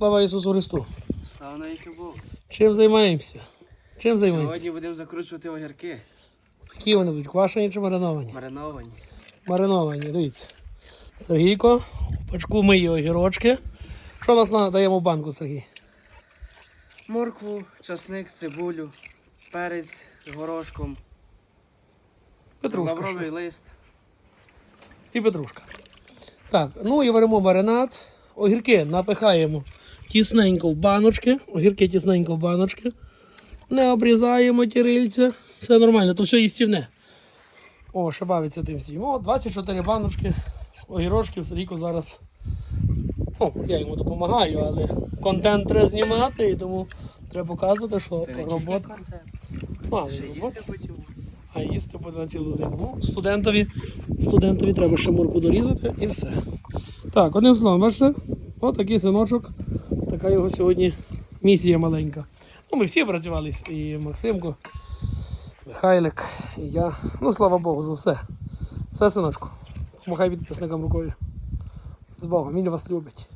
Слава Ісусу Христу! Слава навіки Богу. Чим займаємося? Чим займаємося? Сьогодні будемо закручувати огірки. Які вони будуть? Квашені чи мариновані? Мариновані. Мариновані, дивіться. Сергійко, пачку миє огірочки. Що нас на- даємо в банку, Сергій? Моркву, часник, цибулю, перець з горошком, Петрушка. лавровий ще. лист. І петрушка. Так, ну і варимо маринад. Огірки напихаємо тісненько в баночки. Огірки тісненько в баночки. Не обрізаємо ті рильця. Все нормально, то все їстівне. О, ще бавиться тим всім. О, 24 баночки. Огірочків Сергійко зараз. Ну, я йому допомагаю, але контент треба знімати, і тому треба показувати, що Ти робота. А, ще їсти хотів. А їсти буде на цілу зиму. Ну, студентові, студентові треба ще морку дорізати і все. Так, одним словом, бачите, отакий синочок. Така його сьогодні місія маленька. Ну, ми всі працювали, і Максимко, Михайлик, і я. Ну, слава Богу, за все. Все, синочку. Помахай підписникам рукою. З Богом, він вас любить.